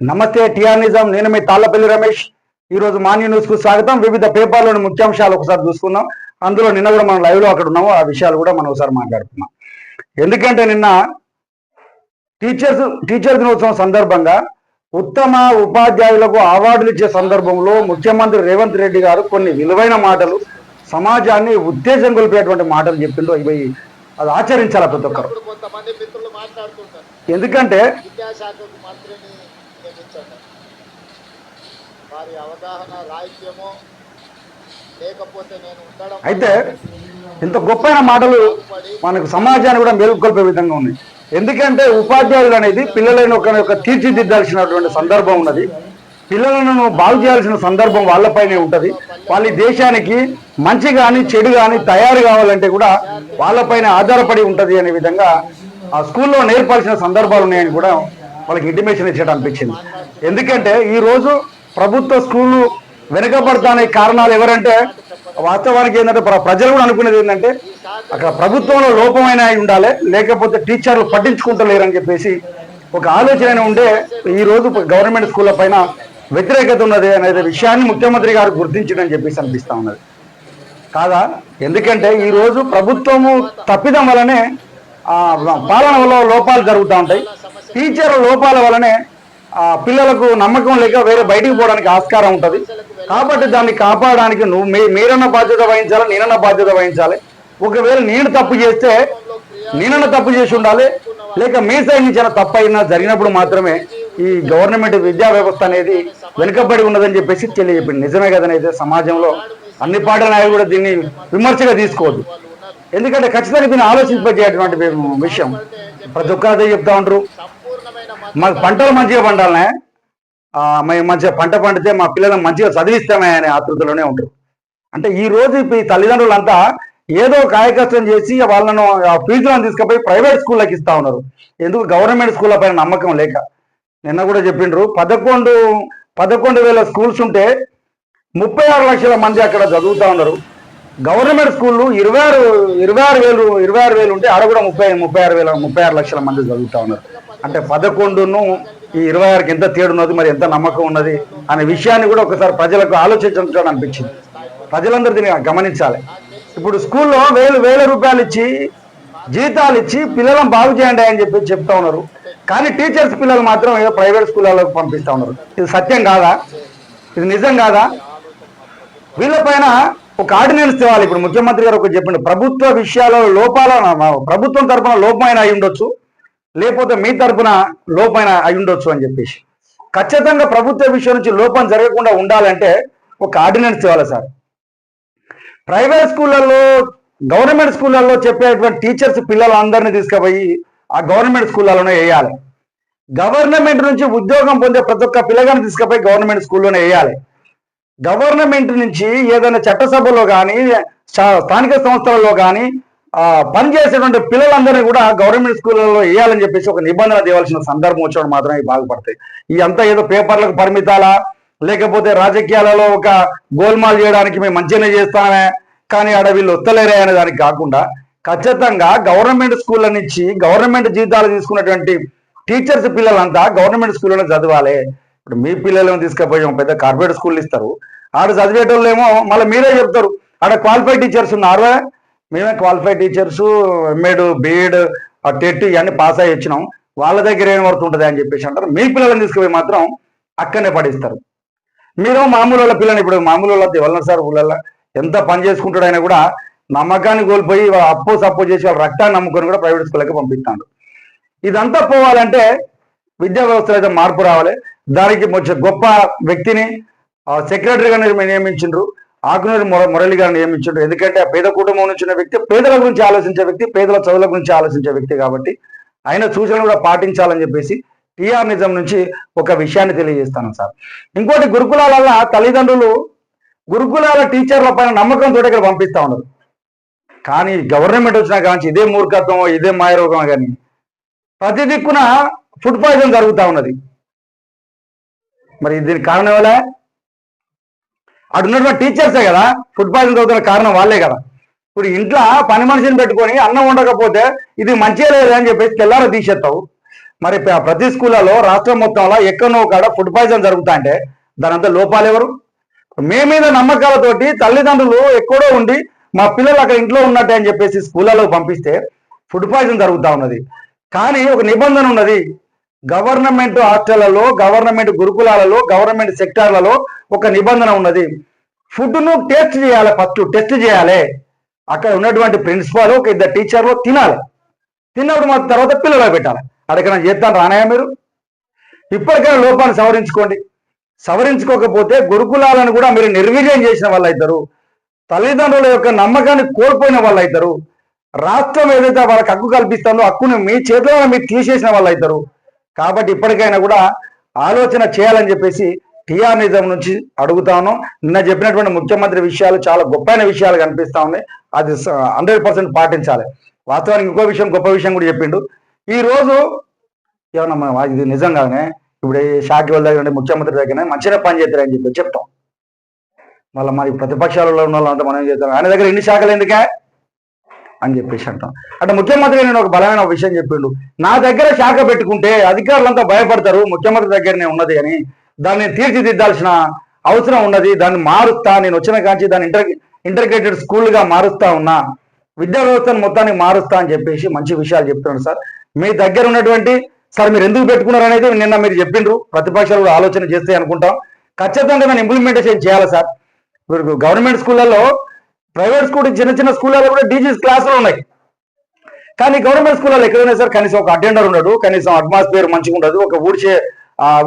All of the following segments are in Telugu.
నమస్తే టిఆర్ నిజాం నేను మీ తాళ్ళపల్లి రమేష్. ఈ రోజు మాన్య న్యూస్కు స్వాగతం. వివిధ పేపర్లోని ముఖ్యాంశాలు ఒకసారి చూసుకుందాం. అందులో నిన్న కూడా మనం లైవ్లో అక్కడ ఉన్నాము. ఆ విషయాలు కూడా మనం ఒకసారి మాట్లాడుతున్నాం ఎందుకంటే నిన్న టీచర్స్ టీచర్ దినోత్సవం సందర్భంగా ఉత్తమ ఉపాధ్యాయులకు అవార్డులు ఇచ్చే సందర్భంలో ముఖ్యమంత్రి రేవంత్ రెడ్డి గారు కొన్ని విలువైన మాటలు సమాజాన్ని ఉత్తేజం కొలిపేటువంటి మాటలు చెప్పిండ్రు. అవి అది ఆచరించాలి ప్రతి ఒక్కరు? ఎందుకంటే మంత్రిని వారి అవగాహన రాహిత్యమో లేకపోతే నేను ఉండడం అయితే ఇంత గొప్పైన మాటలు మనకు సమాజాన్ని కూడా మేలుకొల్పే విధంగా ఉన్నాయి ఎందుకంటే ఉపాధ్యాయులు అనేది పిల్లలైన ఒక యొక్క తీర్చిదిద్దాల్సినటువంటి సందర్భం ఉన్నది. పిల్లలను బాగు చేయాల్సిన సందర్భం వాళ్ళపైనే ఉంటుంది. వాళ్ళ దేశానికి మంచి కానీ చెడు కానీ తయారు కావాలంటే కూడా వాళ్ళపైన ఆధారపడి ఉంటుంది అనే విధంగా ఆ స్కూల్లో నేర్పాల్సిన సందర్భాలు ఉన్నాయని కూడా వాళ్ళకి ఇంటిమేషన్ ఇచ్చేట అనిపించింది. ఎందుకంటే ఈరోజు ప్రభుత్వ స్కూళ్ళు వెనుకబడతానికి కారణాలు ఎవరంటే వాస్తవానికి ఏంటంటే ప్ర- ప్రజలు కూడా అనుకునేది ఏంటంటే అక్కడ ప్రభుత్వంలో లోపమైన అయి ఉండాలి లేకపోతే టీచర్లు పట్టించుకుంటలేరని చెప్పేసి ఒక ఆలోచన ఉండే ఈరోజు గవర్నమెంట్ స్కూళ్ళ పైన వ్యతిరేకత ఉన్నది అనేది విషయాన్ని ముఖ్యమంత్రి గారు గుర్తించడని చెప్పేసి అనిపిస్తూ ఉన్నది. కాదా? ఎందుకంటే ఈరోజు ప్రభుత్వము తప్పిదం వలనే పాలన వల్ల లోపాలు జరుగుతూ ఉంటాయి. టీచర్ల లోపాల వలనే పిల్లలకు నమ్మకం లేక వేరే బయటికి పోవడానికి ఆస్కారం ఉంటుంది. కాబట్టి దాన్ని కాపాడడానికి నువ్వు మీ మీరన్న బాధ్యత వహించాలి నేనన్న బాధ్యత వహించాలి. ఒకవేళ నేను తప్పు చేస్తే నేనన్న తప్పు చేసి ఉండాలి. లేక మీ సైడ్ నుంచి తప్పు అయినా జరిగినప్పుడు మాత్రమే ఈ గవర్నమెంట్ విద్యా వ్యవస్థ అనేది వెనుకబడి ఉన్నదని చెప్పేసి తెలియజెప్పింది. నిజమే కదనైతే సమాజంలో అన్ని పార్టీల నాయకులు కూడా దీన్ని విమర్శగా తీసుకోవద్దు. ఎందుకంటే ఖచ్చితంగా దీన్ని ఆలోచింపజేయటువంటి విషయం. ప్రతి ఒక్కరు చెప్తా ఉంటారు. మాకు పంటలు మంచిగా పండాలనే మేము మంచిగా పంట పండితే మా పిల్లలను మంచిగా చదివిస్తామే అనే ఆతృతలోనే ఉంటారు అంటే ఈ రోజు ఇప్పుడు ఈ తల్లిదండ్రులంతా ఏదో కాయకష్టం చేసి వాళ్ళను ఆ ఫీజులను తీసుకుపోయి ప్రైవేట్ స్కూళ్ళకి ఇస్తా ఉన్నారు. ఎందుకు గవర్నమెంట్ స్కూళ్ళ పైన నమ్మకం లేక? నిన్న కూడా చెప్పిండ్రు పదకొండు పదకొండు వేల స్కూల్స్ ఉంటే ముప్పై ఆరు లక్షల మంది అక్కడ చదువుతా ఉన్నారు. గవర్నమెంట్ స్కూళ్ళు ఇరవై ఆరు ఇరవై ఆరు వేలు ఇరవై ఆరు వేలు ఉంటే ఆడ కూడా ముప్పై ముప్పై ఆరు వేల ముప్పై ఆరు లక్షల మంది చదువుతా ఉన్నారు. అంటే పదకొండును ఈ ఇరవై ఆరుకి ఎంత తేడు ఉన్నది మరి ఎంత నమ్మకం ఉన్నది అనే విషయాన్ని కూడా ఒకసారి ప్రజలకు ఆలోచించడం అనిపించింది. ప్రజలందరూ దీన్ని గమనించాలి. ఇప్పుడు స్కూల్లో వేలు వేల రూపాయలు ఇచ్చి జీతాలు ఇచ్చి పిల్లలను బాగు చేయండి అని చెప్పి చెప్తా ఉన్నారు. కానీ టీచర్స్ పిల్లలు మాత్రం ఏదో ప్రైవేట్ స్కూళ్ళలోకి పంపిస్తా ఉన్నారు. ఇది సత్యం కాదా? ఇది నిజం కాదా? వీళ్ళపైన ఒక ఆర్డినెన్స్ తేవాలి. ఇప్పుడు ముఖ్యమంత్రి గారు ఒక చెప్పండి ప్రభుత్వ విషయాలలో లోపాల ప్రభుత్వం తరఫున లోపమైన అయి ఉండొచ్చు. లేకపోతే మీ తరపున లోపమైన అయి ఉండొచ్చు అని చెప్పేసి. ఖచ్చితంగా ప్రభుత్వ విషయం నుంచి లోపం జరగకుండా ఉండాలంటే ఒక ఆర్డినెన్స్ తేవాలి సార్. ప్రైవేట్ స్కూళ్ళల్లో గవర్నమెంట్ స్కూళ్ళల్లో చెప్పేటువంటి టీచర్స్ పిల్లలందరినీ తీసుకుపోయి ఆ గవర్నమెంట్ స్కూళ్ళలోనే వేయాలి. గవర్నమెంట్ నుంచి ఉద్యోగం పొందే ప్రతి ఒక్క పిల్లగాని తీసుకుపోయి గవర్నమెంట్ స్కూల్లోనే వేయాలి. గవర్నమెంట్ నుంచి ఏదైనా చట్టసభలో కానీ స్థానిక సంస్థలలో కానీ పనిచేసేటువంటి పిల్లలందరినీ కూడా గవర్నమెంట్ స్కూళ్ళలో వేయాలని చెప్పేసి ఒక నిబంధన తేవాల్సిన సందర్భం వచ్చినప్పుడు మాత్రమే బాగుపడతాయి. ఈ అంతా ఏదో పేపర్లకు పరిమితాలా? లేకపోతే రాజకీయాలలో ఒక గోల్మాల్ చేయడానికి మేము మంచిగానే చేస్తామే కానీ ఆడ వీళ్ళు వస్తలేరే అనే దానికి కాకుండా ఖచ్చితంగా గవర్నమెంట్ స్కూళ్ళ నుంచి గవర్నమెంట్ జీతాలు తీసుకున్నటువంటి టీచర్స్ పిల్లలంతా గవర్నమెంట్ స్కూల్లోనే చదవాలి. ఇప్పుడు మీ పిల్లలను తీసుకుపోయి పెద్ద కార్పొరేట్ స్కూల్ ఇస్తారు. ఆడ చదివేటోళ్ళు ఏమో మళ్ళీ మీరే చెప్తారు. ఆడ క్వాలిఫైడ్ టీచర్స్ ఉన్నారు మేమే qualified teachers MEd BEd TET ఇవన్నీ పాస్ అయ్యి వచ్చినాం. వాళ్ళ దగ్గర ఏం పడుతుంటుంది అని చెప్పేసి అంటారు. మీ పిల్లల్ని తీసుకుపోయి మాత్రం అక్కడనే పడిస్తారు. మీరు మామూలు వాళ్ళ పిల్లని ఇప్పుడు మామూలు వాళ్ళ వల్ల సార్ ఊళ్ళల్లో ఎంత పని చేసుకుంటాడైనా కూడా నమ్మకాన్ని కోల్పోయి వాళ్ళ అప్పు సపోర్ట్ చేసి వాళ్ళ రక్తాన్ని నమ్ముకొని కూడా ప్రైవేట్ స్కూళ్ళకి పంపిస్తాడు. ఇదంతా పోవాలంటే విద్యా వ్యవస్థలో అయితే మార్పు రావాలి. దానికి వచ్చే గొప్ప వ్యక్తిని సెక్రటరీగా నియమించిండ్రు. ఆకునూరి ముర మురళి గారిని నియమించిండ్రు ఎందుకంటే ఆ పేద కుటుంబం నుంచి ఉన్న వ్యక్తి పేదల గురించి ఆలోచించే వ్యక్తి పేదల చదువుల గురించి ఆలోచించే వ్యక్తి కాబట్టి ఆయన సూచనలు కూడా పాటించాలని చెప్పేసి టీఆర్ నిజం నుంచి ఒక విషయాన్ని తెలియజేస్తాను సార్. ఇంకోటి గురుకులాల తల్లిదండ్రులు గురుకులాల టీచర్ల పైన నమ్మకంతో ఇక్కడ పంపిస్తా ఉన్నారు. కానీ గవర్నమెంట్ వచ్చినా కానీ ఇదే మూర్ఖత్వం ఇదే మాయరోగం కానీ ప్రతి దిక్కున ఫుడ్ పాయిజన్ జరుగుతూ ఉన్నది. మరి దీనికి కారణం ఎలా అటు ఉన్నటువంటి టీచర్సే కదా. ఫుడ్ పాయిజన్ అవుతున్న కారణం వాళ్ళే కదా. ఇప్పుడు ఇంట్లో పని మనిషిని పెట్టుకొని అన్నం ఉండకపోతే ఇది మంచిగా లేదు అని చెప్పేసి తెల్లార తీసేస్తావు. మరి ప్రతి స్కూళ్ళలో రాష్ట్రం మొత్తంలో ఎక్కడో కాడ ఫుడ్ పాయిజన్ జరుగుతా అంటే దానంతా లోపాలు ఎవరు? మీ మీద నమ్మకాలతోటి తల్లిదండ్రులు ఎక్కడో ఉండి మా పిల్లలు అక్కడ ఇంట్లో ఉన్నట్టే అని చెప్పేసి స్కూళ్ళలో పంపిస్తే ఫుడ్ పాయిజన్ జరుగుతూ ఉన్నది. కానీ ఒక నిబంధన ఉన్నది. గవర్నమెంట్ హాస్టళ్ళలో గవర్నమెంట్ గురుకులాలలో గవర్నమెంట్ సెక్టార్లలో ఒక నిబంధన ఉన్నది. ఫుడ్ను టేస్ట్ చేయాలి ఫస్ట్ టెస్ట్ చేయాలి. అక్కడ ఉన్నటువంటి ప్రిన్సిపాల్ ఒక ఇద్దరు టీచర్లు తినాలి. తిన్నప్పుడు మా తర్వాత పిల్లలు పెట్టాలి. అడగన చేస్తాను రానాయా మీరు? ఇప్పటికైనా లోపాన్ని సవరించుకోండి. సవరించుకోకపోతే గురుకులాలను కూడా మీరు నిర్వీర్యం చేసిన వాళ్ళు అవుతారు తల్లిదండ్రుల యొక్క నమ్మకాన్ని కోల్పోయిన వాళ్ళు అవుతారు రాష్ట్రం ఏదైతే వాళ్ళకి హక్కు కల్పిస్తుందో హక్కును మీ చేతిలో మీరు తీసేసిన వాళ్ళు అవుతారు కాబట్టి ఇప్పటికైనా కూడా ఆలోచన చేయాలని చెప్పేసి టీఆర్ నిజం నుంచి అడుగుతాను నిన్న చెప్పినటువంటి ముఖ్యమంత్రి విషయాలు చాలా గొప్పైన విషయాలు కనిపిస్తా ఉన్నాయి. అది హండ్రెడ్ పర్సెంట్ పాటించాలి. వాస్తవానికి ఇంకో విషయం గొప్ప విషయం కూడా చెప్పిండు. ఈ రోజు ఏమన్నా ఇది నిజంగానే ఇప్పుడు షాకి వాళ్ళ దగ్గర ఉండే ముఖ్యమంత్రి దగ్గర మంచిగా పని చేస్తారని చెప్పి చెప్తాం. మళ్ళీ మరి ప్రతిపక్షాలలో ఉన్న వాళ్ళంతా మనం ఏం చేస్తాం? ఆయన దగ్గర ఎన్ని శాఖలు ఎందుకే? అని చెప్పేసి అంటాం. అంటే ముఖ్యమంత్రి నేను ఒక బలమైన విషయం చెప్పిండు. నా దగ్గర శాఖ పెట్టుకుంటే అధికారులంతా భయపడతారు. ముఖ్యమంత్రి దగ్గరనే ఉన్నది అని. దాన్ని తీర్చిదిద్దాల్సిన అవసరం ఉన్నది. దాన్ని మారుస్తా నేను వచ్చిన కాంచి దాన్ని ఇంటర్ ఇంటర్గ్రేటెడ్ స్కూల్గా మారుస్తా ఉన్నా. విద్యా వ్యవస్థను మొత్తాన్ని మారుస్తా అని చెప్పేసి మంచి విషయాలు చెప్తున్నాను సార్. మీ దగ్గర ఉన్నటువంటి సార్ మీరు ఎందుకు పెట్టుకున్నారు అనేది నిన్న మీరు చెప్పిండ్రు. ప్రతిపక్షాలు కూడా ఆలోచన చేస్తే అనుకుంటాం. ఖచ్చితంగా దాన్ని ఇంప్లిమెంటేషన్ చేయాలి సార్. గవర్నమెంట్ స్కూళ్ళల్లో ప్రైవేట్ స్కూల్ చిన్న చిన్న స్కూళ్ళలో కూడా డీజీస్ క్లాసులు ఉన్నాయి. కానీ గవర్నమెంట్ స్కూల్లో ఎక్కడైనా సార్ కనీసం ఒక అటెండర్ ఉండడు కనీసం అట్మాస్ఫియర్ మంచిగా ఉండదు ఒక ఊడ్చే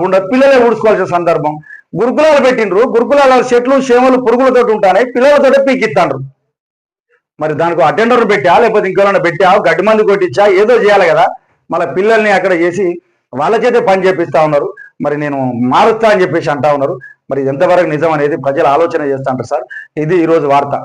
ఉండ ఉండదు పిల్లలే ఊడ్చుకోవాల్సిన సందర్భం. గురుకులాలు పెట్టిండ్రు గురుకులాల చెట్లు చేమలు పురుగులతో ఉంటాయి పిల్లలతో పీకిస్తాండ్రు మరి దానికి అటెండర్ పెట్టా లేకపోతే ఇంకెవరైనా పెట్టా గడ్డి మంది కొట్టించా ఏదో చేయాలి కదా. మళ్ళీ పిల్లల్ని అక్కడ చేసి వాళ్ళ చేతే పని చేపిస్తా ఉన్నారు. మరి నేను మారుస్తా అని చెప్పేసి అంటా ఉన్నారు. మరి ఎంతవరకు నిజం అనేది ప్రజలు ఆలోచన చేస్తా ఉంటారు సార్. ఇది ఈరోజు వార్త.